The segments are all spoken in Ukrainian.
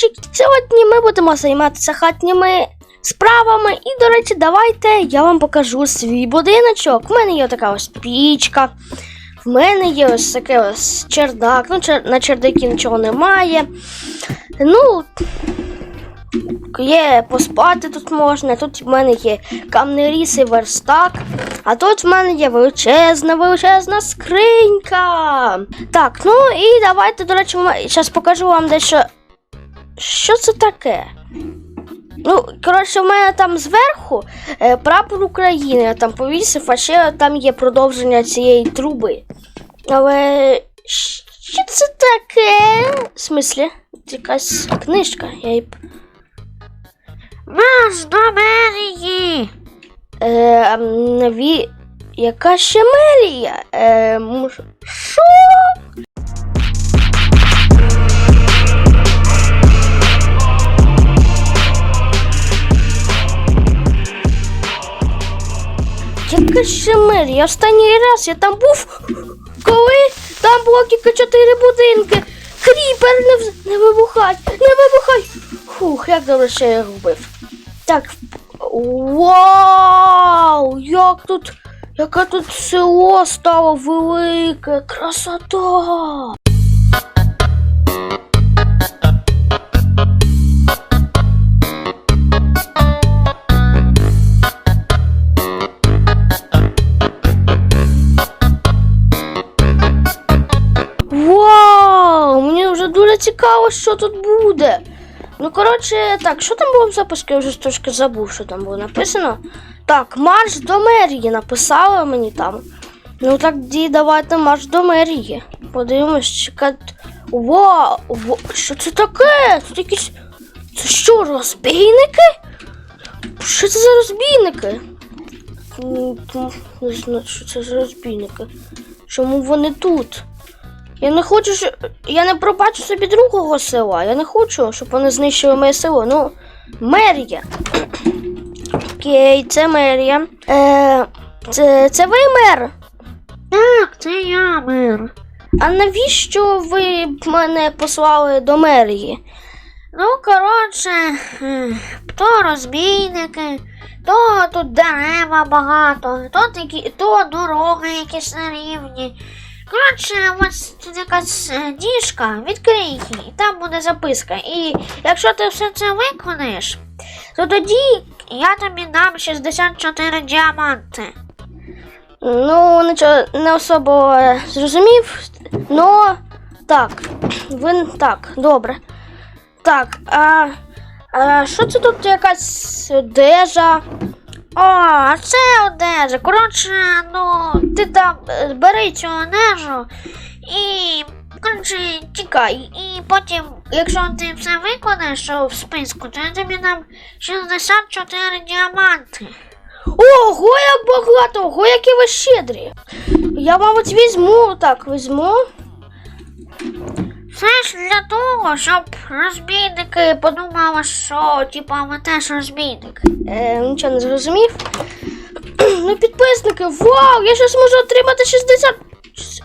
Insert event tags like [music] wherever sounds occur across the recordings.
коротше, сьогодні ми будемо займатися хатніми справами. І, до речі, давайте я вам покажу свій будиночок. У мене є така ось пічка. В мене є ось таке ось чердак. Ну, чер... на чердакі нічого немає. Ну, є поспати тут можна. Тут в мене є камнеріс і верстак. А тут в мене є величезна, величезна скринька. Так, ну і давайте, до речі, зараз покажу вам дещо. Що це таке? Ну, коротше, в мене там зверху е, прапор України, я там повісив, а ще там є продовження цієї труби. Але що це таке? В смислі? Якась книжка. Я її... Марш до мерії! Е, наві... Яка ще мерія? Е, муж- що? Яка ще мерія? Останній раз я там був, коли там було тільки чотири будинки. Кріпер, не, вз- не вибухай, не вибухай. Фух, як добре, що я його вбив. Так, Вау! Як тут, яке тут село стало велике, красота! Мені цікаво, що тут буде. Ну, коротше, так, що там було в записку? Я вже трошки забув, що там було написано. Так, марш до мерії написали мені там. Ну так давайте марш до мерії. Подивимось, чекати. Вау! во- Що це таке? Це якісь. Це що, розбійники? Що це за розбійники? Не знаю, що це за розбійники. Чому вони тут? Я не хочу, що. Я не пробачу собі другого села. Я не хочу, щоб вони знищили моє село. Ну, мерія. Окей, це мерія. Е, це, це ви мер? Так, це я, мир. А навіщо ви мене послали до мерії? Ну, коротше, то розбійники, то тут дерева багато, то такі, то дороги якісь нерівні. Коротше, ось тут якась е, діжка, відкрий її, і там буде записка. І якщо ти все це виконаєш, то тоді я тобі дам 64 діаманти. Ну, нічого не особо зрозумів. Ну, так. Ви так, добре. Так, а, а що це тут якась одежа? О, а це одежа. Коротше, ну, ти там е, бери цю одежу і коротше, тікай. І потім, якщо ти все виконаєш в списку, то я тобі дам 64 діаманти. Ого, як багато! Ого, які ви щедрі! Я, мабуть, візьму, так, візьму. Все ж для того, щоб розбійники подумали, що типа ми теж розбійники. Е, нічого не зрозумів. [clears throat] ну, підписники, вау! Я щось можу отримати 60.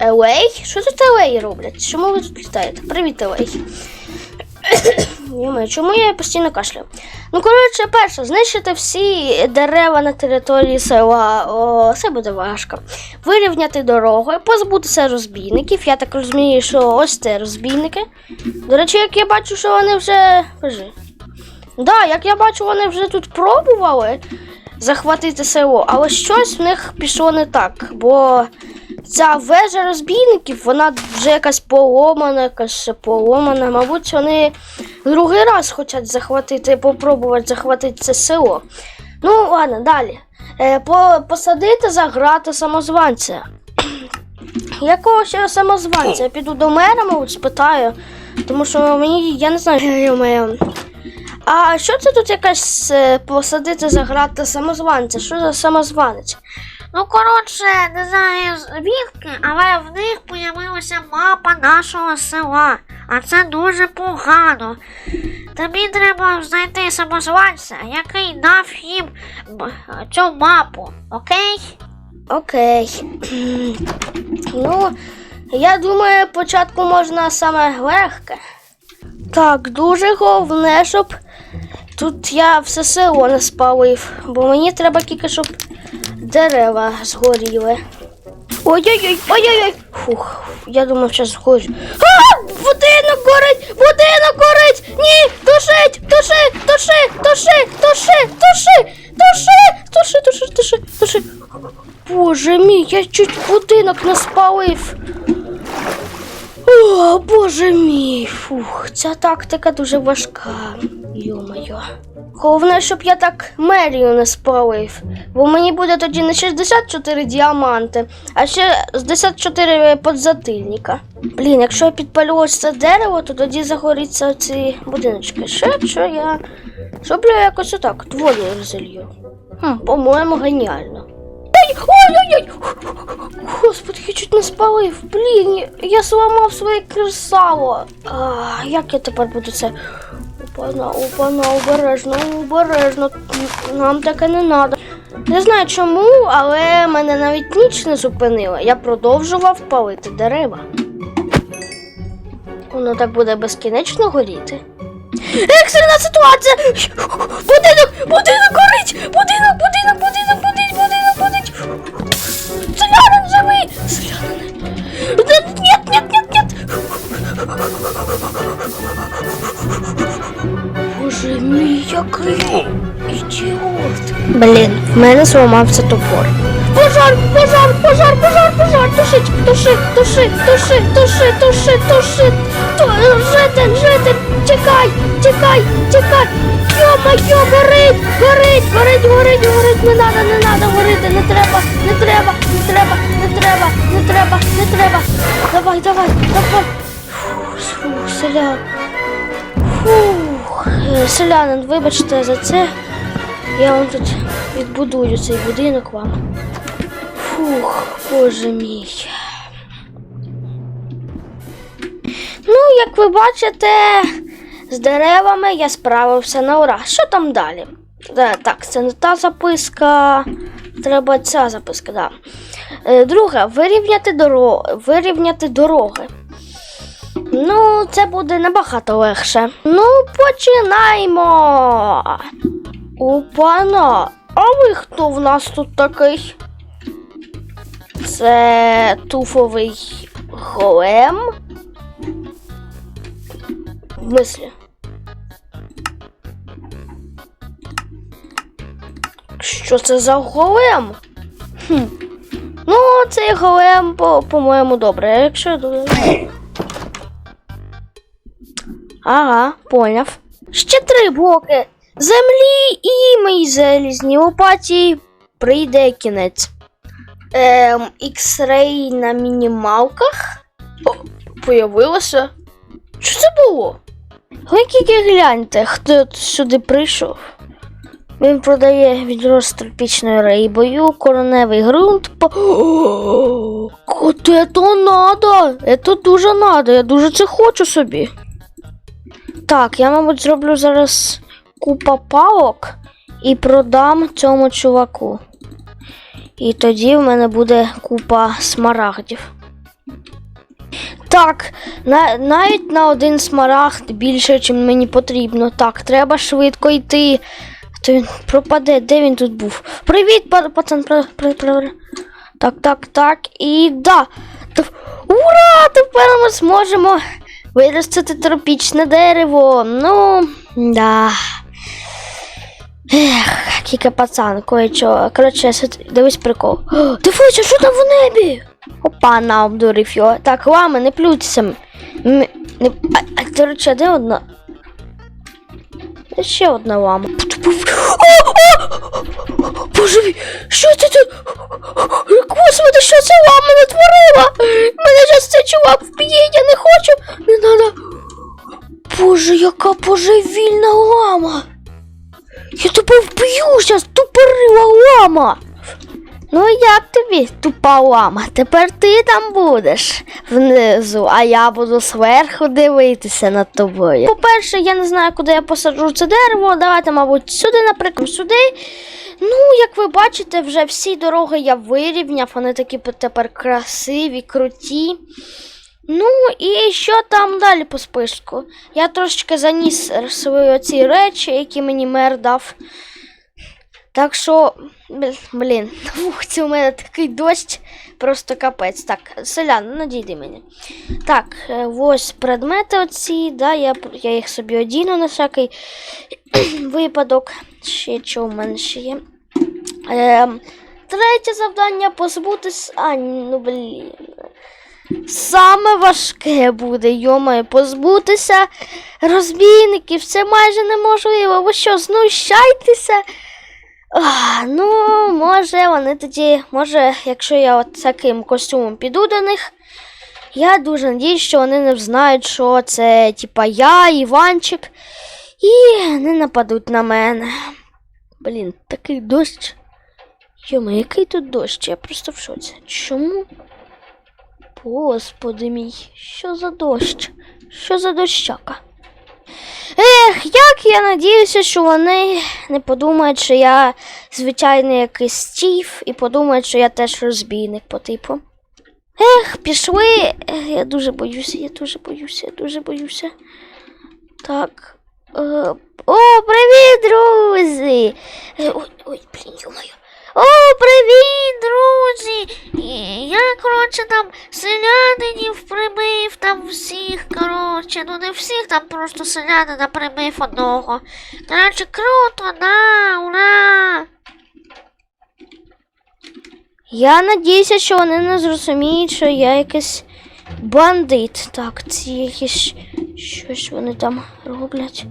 Елей? Що тут елей роблять? Чому ви тут літаєте? Привіт, елей. Йоме, чому я постійно кашляю? Ну, коротше, перше, знищити всі дерева на території села. О, це буде важко. Вирівняти дорогу, позбутися розбійників. Я так розумію, що ось це розбійники. До речі, як я бачу, що вони вже. Кажи. Да, як я бачу, вони вже тут пробували захватити село, але щось в них пішло не так, бо ця вежа розбійників, вона вже якась поломана, якась поломана. Мабуть, вони другий раз хочуть захватити, попробувати захватити це село. Ну, ладно, далі. Е, по, посадити за грати самозванця. [clears throat] Якого ще самозванця? Я піду до мера, мабуть, спитаю. Тому що мені, я не знаю, йо-моє. А що це тут якась е, посадити за грати самозванця? Що за самозванець? Ну, коротше, не знаю звідки, але в них появилася мапа нашого села. А це дуже погано. Тобі треба знайти самозванця, який дав їм цю мапу, окей? Окей. [clears throat] ну, я думаю, початку можна саме легке. Так, дуже головне, щоб тут я все село не спалив, бо мені треба тільки, щоб дерева згоріли. Ой-ой-ой, ой-ой-ой. Фух, я думав, що згорю. А! Будинок горить! Будинок горить! Ні! Тушить! Туши! Туши! Туши! Туши! Туши! Туши! Туши! Туши! Туши! Туши! Боже мій, я чуть будинок не спалив. О, боже мій, фух, ця тактика дуже важка. Йо-моє. Головне, щоб я так мерію не спалив. Бо мені буде тоді не 64 діаманти, а ще 64 подзатильника. Блін, якщо я підпалю ось це дерево, то тоді загоріться ці будиночки. Ще що я зроблю якось отак, двоє розілью. Хм, по-моєму, геніально. Ой, ой-ой-ой! Господи, я чуть не спалив. Блін, я зламав своє кресало. А, як я тепер буду це? Опана, опана, обережно, обережно. Нам таке не треба. Не знаю чому, але мене навіть ніч не зупинила. Я продовжував палити дерева. Воно так буде безкінечно горіти. Екстрена ситуація! Будинок! Будинок горить! Будинок, будинок, будинок, будинок, будинок, будинок! Селянин живий! Селянин! Нет, нет, нет, нет! Боже мій, який ідіот! Блін, в мене зламався топор. Пожар, пожар, пожар, пожар, пожар! Тушить, туши, туши, туши, туши, туши, туши! То- Житель, житель, тікай, тікай, тікай! Йо-моє, горить, горить, горить, горить, горить, не надо, не надо горити, не треба, не треба, не треба, не треба, не треба, не треба. Давай, давай, давай. Фух, фух, селян. Е, селянин, вибачте за це. Я вам тут відбудую цей будинок вам. Фух, боже мій. Ну, як ви бачите, з деревами я справився на ура. Що там далі? Е, Так, це не та записка. Треба ця записка, да. Е, Друге, вирівняти дороги. Вирівняти дороги. Ну, це буде набагато легше. Ну, починаємо. Опана, а ви хто в нас тут такий? Це туфовий голем. В мислі. Що це за голем? Хм. Ну, цей голем, по- по-моєму, добре. Якщо. Ага, поняв. Ще три блоки. Землі і моїй залізній лопаті прийде кінець. Ем, X-Ray на мінімалках. О, появилося. Що це було? Ви гляньте, хто сюди прийшов. Він продає відро з тропічною рейбою, короневий ґрунт. Это надо! Это дуже надо, я дуже це хочу собі. Так, я, мабуть, зроблю зараз купа палок і продам цьому чуваку. І тоді в мене буде купа смарагдів. Так, на, навіть на один смарагд більше, ніж мені потрібно. Так, треба швидко йти. То він пропаде, де він тут був? Привіт, пацан. Так, так, так. І да. Ура! Тепер ми зможемо виростити тропічне дерево. Ну, да. Ех, кіка пацан, кое-що. Коротше, дивись прикол. О, Дивися, що там в небі? Опа, на обдурив його. Так, лами, не плюйтеся. Не, а, а, де одна? Ще одна лама. Боже що це тут? Господи, що це лама натворила? Мене зараз цей чувак вб'є, я не хочу. Не надо. Боже, яка божевільна лама. Я тебе вб'ю зараз, тупорила лама. Ну як тобі, тупа лама? Тепер ти там будеш внизу, а я буду зверху дивитися над тобою. По-перше, я не знаю, куди я посаджу це дерево. Давайте, мабуть, сюди, наприклад, сюди. Ну, як ви бачите, вже всі дороги я вирівняв, вони такі тепер красиві, круті. Ну і що там далі по списку? Я трошечки заніс свої ці речі, які мені мер дав. Так що, блін, на вулиці у мене такий дощ, просто капець. Так, селян, надійди мені. Так, е, ось предмети оці, да, я, я їх собі одіну на всякий [clears throat] випадок. Ще що у мене ще є. Ем, третє завдання позбутись. А, ну блін. Саме важке буде, йомає, позбутися розбійників. Це майже неможливо. Ви що, знущайтеся? Ну, може, вони тоді, може, якщо я от таким костюмом піду до них, я дуже надіюсь, що вони не знають, що це типа я, Іванчик, і не нападуть на мене. Блін, такий дощ. Йома, який тут дощ? Я просто в шоці. Чому? Господи мій, що за дощ? Що за дощака? Ех, як я надіюся, що вони не подумають, що я звичайний якийсь стів, і подумають, що я теж розбійник по типу. Ех, пішли. Ех, я дуже боюся, я дуже боюся, я дуже боюся. Так. Е, о, привіт, друзі! Е, ой, ой, блін, ё-моё. О, привіт, друзі! Я, коротше, там селянинів прибив, там всіх, коротше, ну не всіх, там просто селянина прибив одного. Коротше, круто, да, ура! Я надіюся, що вони не зрозуміють, що я якийсь бандит. Так, ці якісь щось вони там роблять.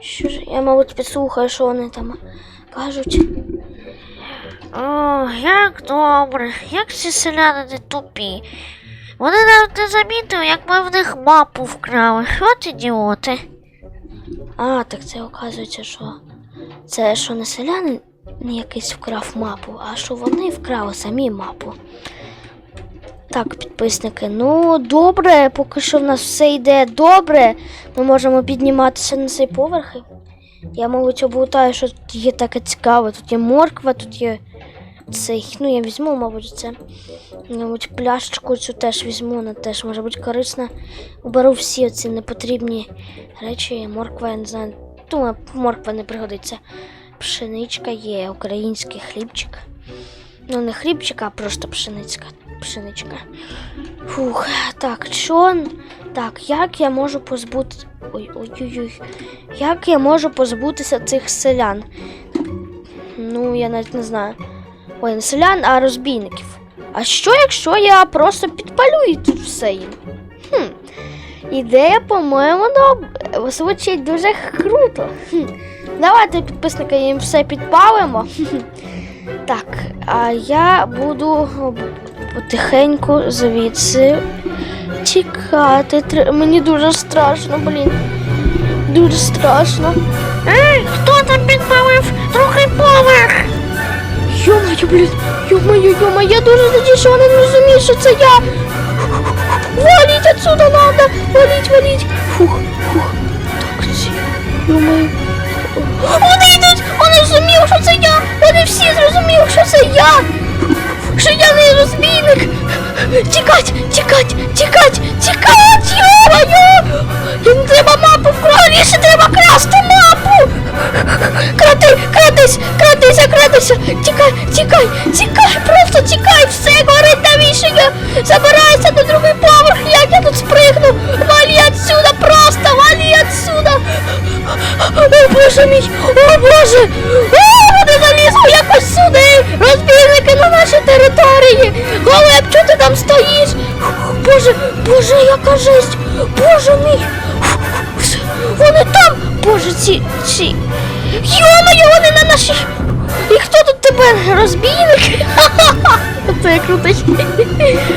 Що ж, я, мабуть, підслухаю, що вони там кажуть. О, як добре, як ці селянини тупі. Вони навіть не замітили, як ми в них мапу вкрали. От ідіоти. А, так це оказується, що це що не селянин якийсь вкрав мапу, а що вони вкрали самі мапу. Так, підписники, ну добре, поки що в нас все йде добре. Ми можемо підніматися на цей поверх. Я, мабуть, облутаю, що тут є таке цікаве. Тут є морква, тут є цей. Ну, я візьму, мабуть, це. Мабуть, пляшечку цю теж візьму, вона теж може бути корисна. Уберу всі ці непотрібні речі. Морква, я не знаю. Думаю, морква не пригодиться. Пшеничка є, український хлібчик. Ну, не хлібчик, а просто пшеницька. Пшеничка. Фух, так, що? Так, як я можу позбути. Ой, ой, ой, ой. Як я можу позбутися цих селян? Ну, я навіть не знаю. Ой, селян, а розбійників. А що, якщо я просто підпалюю тут все їм? Хм. Ідея, по-моєму, доб- звучить дуже круто. Хм. Давайте, підписники, їм все підпалимо. Так, а я буду потихеньку звідси тікати. Мені дуже страшно, блін. Дуже страшно. Ей, хто там підпалив другий поверх? Йо-моє, блін, йо-моє, йо-моє, я дуже що вони не розуміють, що це я. Валіть отсюда надо, валіть, валіть. Фух, фух. Так, ці, йо-моє. Вони йдуть, вони зрозуміли, що це я. Вони всі зрозуміли, що це я. Що я не розбійник. Тікать, тікать, тікать, тікать, йо-моє. Треба мапу вкраліше, треба красти мапу. Крати, кратись, кратися, кратися. Тікай, тікай, тікай, просто тікай, все горить навіщо я забираюся на другий поверх, як я тут спригну. Валі отсюда, просто валі отсюда. О, боже мій, о боже. О, вони залізли якось сюди. Розбійники на нашій території. Голеб, чого ти там стоїш? Боже, боже, яка жесть. Боже мій. Вони там, боже, ці, ці. Це я крутий.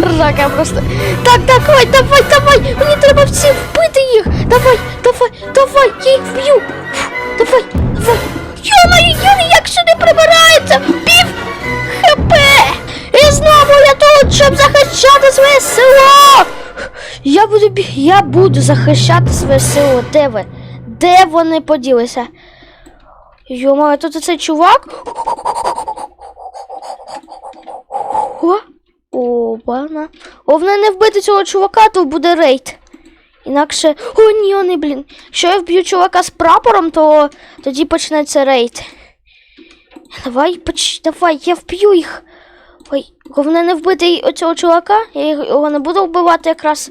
Ржака просто. Так, давай, давай, давай. Мені треба всіх вбити їх. Давай, давай, давай, я їх вб'ю. Давай, давай. Йо-моє, вони як сюди прибираються. Пів хп. І знову я тут, щоб захищати своє село. Я буду я буду захищати своє село. Де ви? Де вони поділися? Йома, тут цей чувак. Обана. Головне не вбити цього чувака, то буде рейд. Інакше. О, ні, вони, блін. Якщо я вб'ю чувака з прапором, то тоді почнеться рейд. Давай, поч... давай, я вб'ю їх. Ой, головне не вбити оцього чувака. Я його не буду вбивати якраз.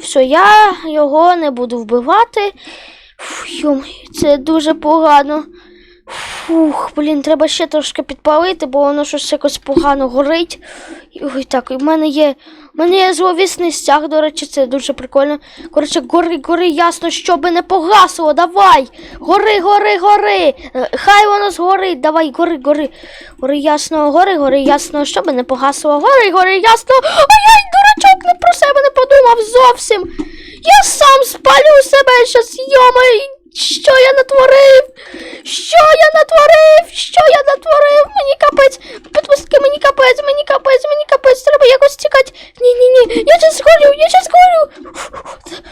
Все, я його не буду вбивати. Фу, це дуже погано. Фух, блін, треба ще трошки підпалити, бо воно щось якось погано горить. Ой, так, в мене є. У мене є зловісний стяг, до речі, це дуже прикольно. Коротше, гори, гори, ясно, щоби не погасло. Давай! Гори, гори, гори! Е, Хай воно згорить, давай, гори, гори. Гори ясно, гори, гори, ясно, щоби не погасло. Гори, гори, ясно. Ой, я дурачок не про себе не подумав зовсім. Я сам спалю себе щас, йома, що я натворив? Що я натворив? Що я натворив? Мені капець, підписки, мені капець, мені капець, мені капець, треба якось тікати. Ні, ні, ні, я щас згорю, я щас згорю.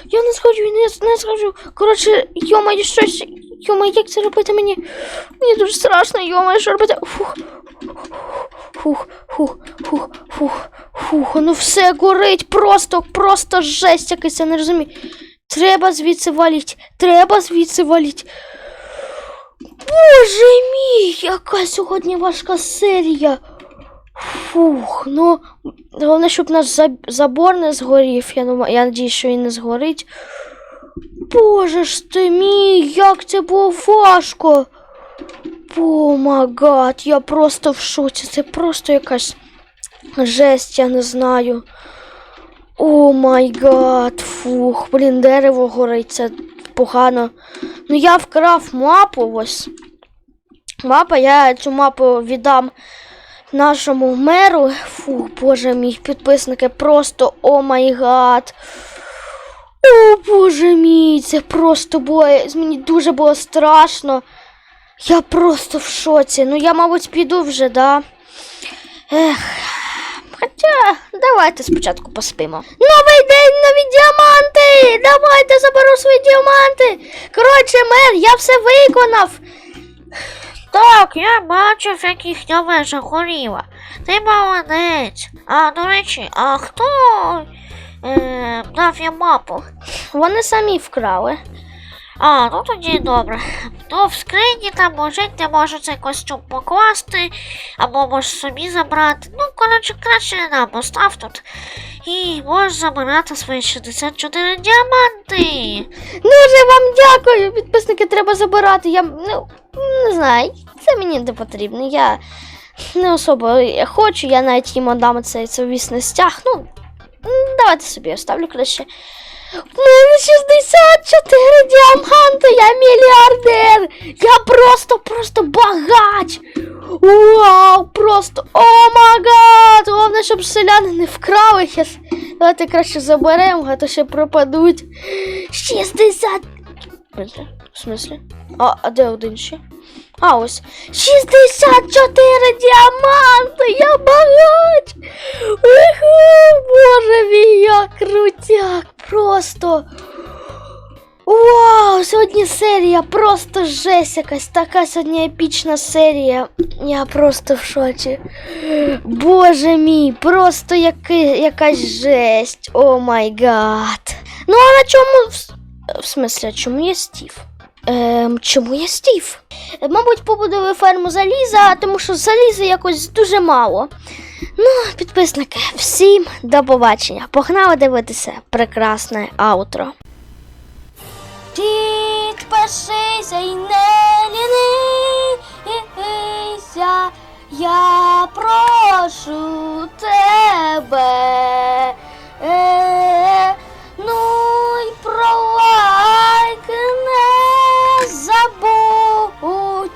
Я не згорю, не, не згорю. Коротше, йома, щось, йома, як це робити мені? Мені дуже страшно, йома, що робити? Фух. Фух, фух, фух, фух, фух, ну все горить, просто, просто жесть якась, я не розумію. Треба звідси валіть, треба звідси валіть. Боже мій, яка сьогодні важка серія. Фух, ну головне, щоб наш заб- забор не згорів. Я думаю, я надіюсь, що він не згорить. Боже ж ти мій, як це було важко. О, магад, я просто в шоці. Це просто якась жесть, я не знаю. О май гад, фух, блін, дерево горить, це погано. Ну я вкрав мапу ось. Мапа, я цю мапу віддам нашому меру. Фух, боже мій, підписники, просто о май гад. О, боже мій, це просто було. Мені дуже було страшно. Я просто в шоці. Ну я, мабуть, піду вже, да? Ех. Хоча давайте спочатку поспимо. Новий день, нові діаманти! Давайте заберу свої діаманти. Коротше, мер, я все виконав. Так, я бачив, як їхня вежа горіла. Ти молодець. А до речі, а хто е, дав їм мапу? Вони самі вкрали. А, ну тоді добре. То в скрині там лежить, ти можеш цей костюм покласти, або можеш собі забрати. Ну, коротше, краще не нам, постав тут. І можеш забирати свої 64 діаманти. Дуже вам дякую. Підписники треба забирати. Я ну, не знаю, це мені не потрібно. Я не особо хочу, я навіть їм отдам цей совісний стяг. Ну, давайте собі оставлю краще. У мене 64 діаманти, я мільярдер. Я просто, просто багач. Вау, просто о магад! Головне, щоб селяни не вкрали. Щас. Давайте краще заберемо, а то ще пропадуть. 60. В смислі? А, а де один ще? А, ось. 64 діаманти! Я багач! Уху, боже мій, я крутяк! Просто. Вау, сьогодні серія, просто жесть якась, така сьогодні епічна серія. Я просто в шоці. Боже мій, просто яки, якась жесть. О май гад. Ну а на чому. В, смислі, а чому є Стів? Ем, Чому я стів? Мабуть, побудували ферму заліза, тому що заліза якось дуже мало. Ну, підписники, всім до побачення. Погнали дивитися прекрасне аутро. Підпишися і не лінися, я прошу тебе. Е, ну